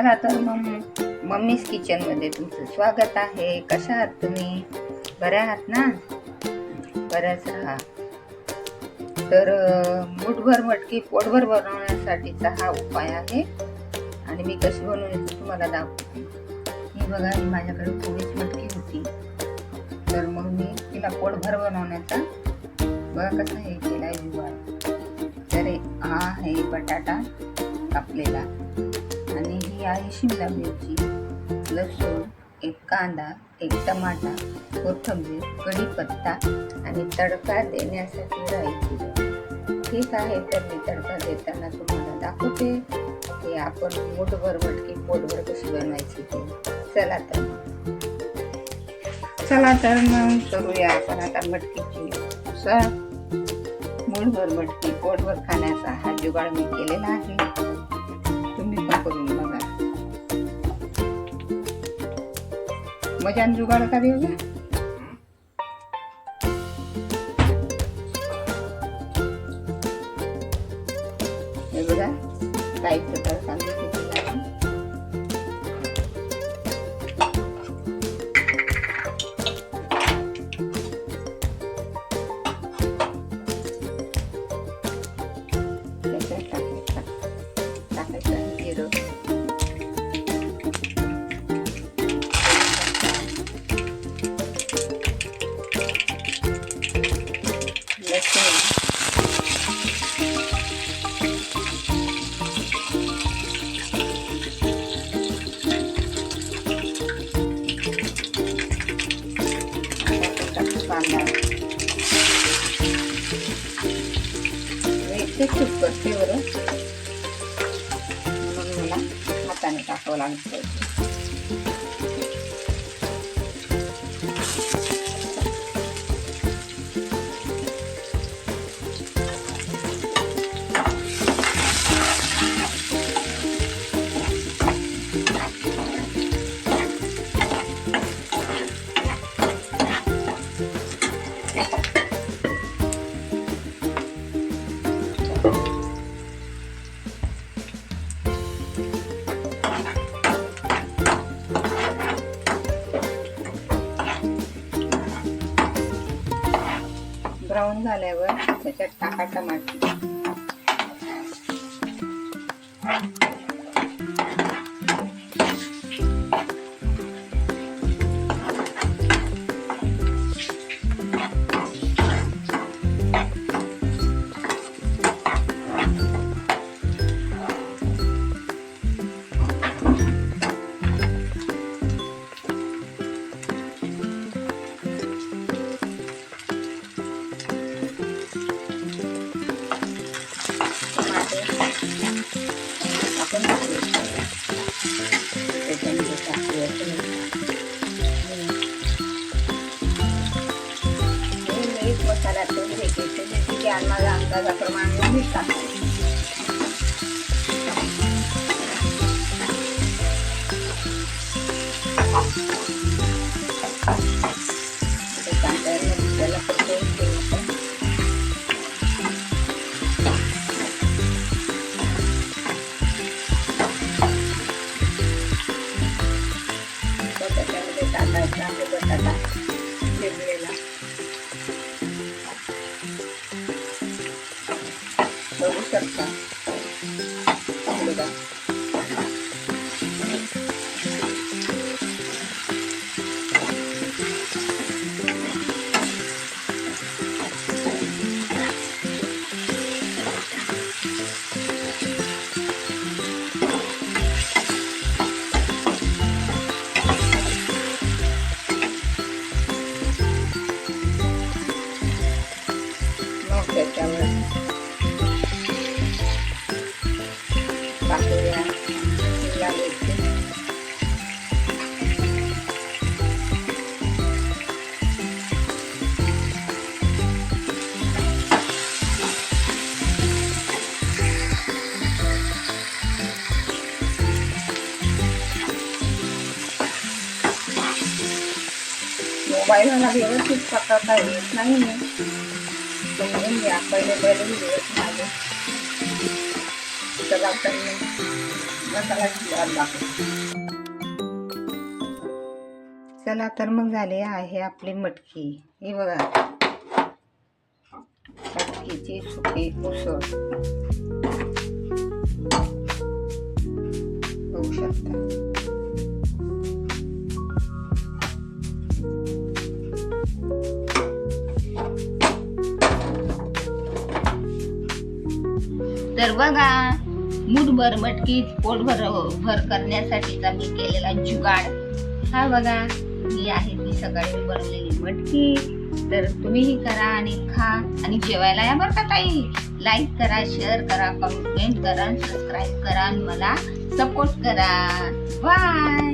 चला तर मग मम्मीज किचनमध्ये तुमचं स्वागत आहे. कशा आहात तुम्ही? बऱ्या आहात ना? बऱ्याच राहा. तर मुठभर मटकी पोटभर बनवण्यासाठीचा हा उपाय आहे. आणि मी कशी बनवून तुम्हाला दाखवते. ही बघा मी माझ्याकडे थोडीच मटकी होती. तर मग मी तिला पोटभर बनवण्याचा बघा कसं हे केला युवा तर हा आहे बटाटा कापलेला. ही आहे शिमला मिरची लसूण एक कांदा एक टमाटा कोथिंबीर कढीपत्ता आणि तडका देण्यासाठी राहायची ठीक आहे तर मी तडका देताना तुम्हाला दाखवते. की आपण मुठभर मटकी पोटभर कशी बनवायची ते. चला तर चला तर मग करूया आपण आता मटकीची उसळ. मुठभर मटकी पोटभर खाण्याचा हा जुगाड मी केलेला आहे. मजान जुगाड का देऊ हे बघा काही प्रकार सांगितलं Tas. ब्राऊन झाल्यावर त्याच्यात टाका टमाटे. alterazioni dei precedenti che hanno andata formando unità. Thank बघू शकता बघा मग pakai yang yang itu Mobile na nag-iusip sa kakainis na मसाला शिजायला टाकू चला तर मग झाले आहे आपली मटकी. हे बघा. मटकीची सुकी उसळ. बघू शकता. तर बघा मूठभर मटकी पोटभर भर करण्यासाठीचा मी केलेला जुगाड. हा बघा ही आहे ती सकाळी बनवलेली मटकी. तर तुम्हीही करा आणि खा आणि जेवायला या बरं का ताई. लाईक करा शेअर करा कमेंट करा सबस्क्राईब करा आणि मला सपोर्ट करा. बाय